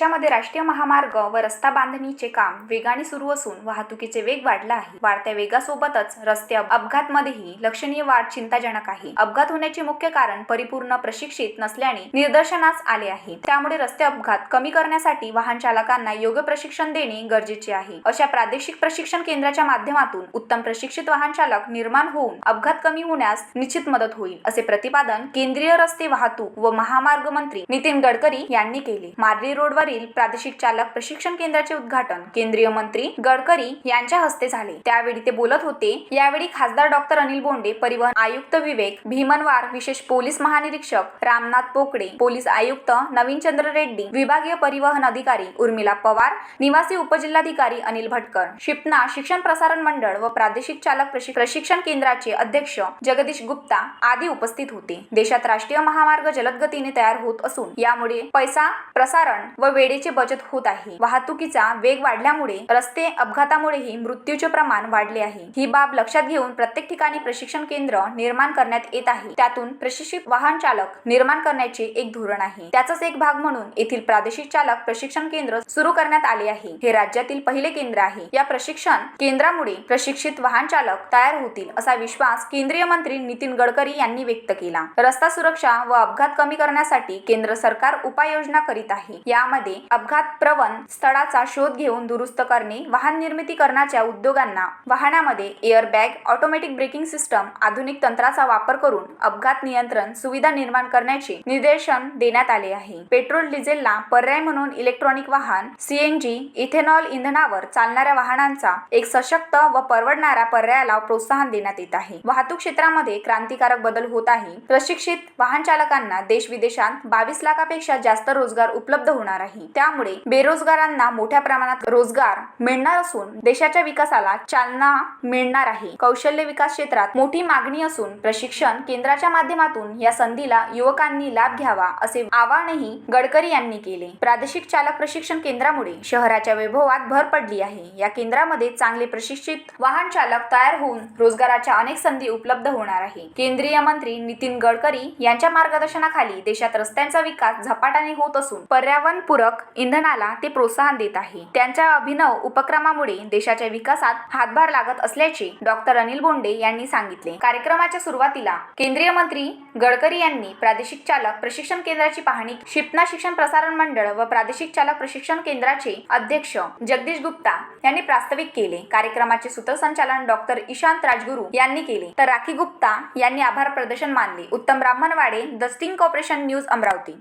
देशामध्ये राष्ट्रीय महामार्ग व रस्ता बांधणीचे काम वेगाने सुरू असून वाहतुकीचे वेग वाढला आहे. वाढत्या वेगासोबतच रस्ते अपघातमध्येही लक्षणीय वाढ चिंताजनक आहे. अपघात होण्याचे मुख्य कारण परिपूर्ण प्रशिक्षित नसल्याने निदर्शनास आले आहे. त्यामुळे रस्ते अपघात कमी करण्यासाठी वाहन चालकांना योग्य प्रशिक्षण देणे गरजेचे आहे. अशा प्रादेशिक प्रशिक्षण केंद्राच्या माध्यमातून उत्तम प्रशिक्षित वाहन चालक निर्माण होऊन अपघात कमी होण्यास निश्चित मदत होईल असे प्रतिपादन केंद्रीय रस्ते वाहतूक व महामार्ग मंत्री नितीन गडकरी यांनी केले. मार्ली रोडवर रोडवरील प्रादेशिक चालक प्रशिक्षण केंद्राचे उद्घाटन केंद्रीय मंत्री गडकरी यांच्या हस्ते झाले. त्यावेळी ते बोलत होते यावेळी खासदार डॉक्टर अनिल बोंडे परिवहन आयुक्त विवेक भीमनवार विशेष पोलीस महानिरीक्षक रामनाथ पोकळे पोलीस आयुक्त नवीन चंद्र रेड्डी विभागीय परिवहन अधिकारी उर्मिला पवार निवासी उपजिल्हाधिकारी अनिल भटकर शिपना शिक्षण प्रसारण मंडळ व प्रादेशिक चालक प्रशिक्षण केंद्राचे अध्यक्ष जगदीश गुप्ता आदी उपस्थित होते. देशात राष्ट्रीय महामार्ग जलद गतीने तयार होत असून यामुळे पैसा प्रसारण व वेळेची बचत होत आहे. वाहतुकीचा वेग वाढल्यामुळे रस्ते अपघातामुळेही मृत्यूचे प्रमाण वाढले आहे. ही बाब लक्षात घेऊन प्रत्येक ठिकाणी प्रशिक्षण केंद्र निर्माण करण्यात येत आहे. त्यातून प्रशिक्षित वाहन चालक निर्माण करण्याचे एक धोरण आहे. त्याचाच एक भाग म्हणून येथील प्रादेशिक चालक प्रशिक्षण केंद्र सुरू करण्यात आले आहे. हे राज्यातील पहिले केंद्र आहे. या प्रशिक्षण केंद्रामुळे प्रशिक्षित वाहन चालक तयार होतील असा विश्वास केंद्रीय मंत्री नितीन गडकरी यांनी व्यक्त केला. रस्ता सुरक्षा व अपघात कमी करण्यासाठी केंद्र सरकार उपाययोजना करीत आहे. यामध्ये अपघात प्रवण स्थळाचा शोध घेऊन दुरुस्त करणे वाहन निर्मिती करण्याच्या उद्योगांना वाहनामध्ये एअरबॅग ऑटोमॅटिक ब्रेकिंग सिस्टम आधुनिक तंत्राचा वापर करून अपघात नियंत्रण सुविधा निर्माण करण्याचे निर्देशन देण्यात आले आहे. पेट्रोल डिझेलला पर्याय म्हणून इलेक्ट्रॉनिक वाहन सीएनजी इथेनॉल इंधनावर चालणाऱ्या वाहनांचा एक सशक्त व परवडणाऱ्या पर्यायाला प्रोत्साहन देण्यात येत आहे. वाहतूक क्षेत्रामध्ये क्रांतिकारक बदल होत आहे. प्रशिक्षित वाहन चालकांना देश विदेशात बावीस लाखापेक्षा जास्त रोजगार उपलब्ध होणार आहे. त्यामुळे बेरोजगारांना मोठ्या प्रमाणात रोजगार मिळणार असून देशाच्या विकासाला चालना मिळणार आहे. कौशल्य विकास क्षेत्रात मोठी मागणी असून प्रशिक्षण केंद्राच्या माध्यमातून या संधीला युवकांनी लाभ घ्यावा असे आवाहनही गडकरी यांनी केले. प्रादेशिक चालक प्रशिक्षण केंद्रामुळे शहराच्या वैभवात भर पडली आहे. या केंद्रामध्ये चांगले प्रशिक्षित वाहन चालक तयार होऊन रोजगाराच्या अनेक संधी उपलब्ध होणार आहे. केंद्रीय मंत्री नितीन गडकरी यांच्या मार्गदर्शनाखाली देशात रस्त्यांचा विकास झपाट्याने होत असून पर्यावरणपूरक इंधनाला ते प्रोत्साहन देत आहे. त्यांच्या अभिनव उपक्रमामुळे देशाच्या विकासात हातभार लागत असल्याचे डॉक्टर अनिल बोंडे यांनी सांगितले. कार्यक्रमाच्या सुरुवातीला केंद्रीय मंत्री गडकरी यांनी प्रादेशिक चालक प्रशिक्षण केंद्राची पाहणी शिपना शिक्षण प्रसारण मंडळ व प्रादेशिक चालक प्रशिक्षण केंद्राचे अध्यक्ष जगदीश गुप्ता यांनी प्रास्ताविक केले. कार्यक्रमाचे सूत्रसंचालन डॉक्टर ईशांत राजगुरू यांनी केले. तर राखी गुप्ता यांनी आभार प्रदर्शन मानले. उत्तम Brahmanwade the sting corporation news Amravati.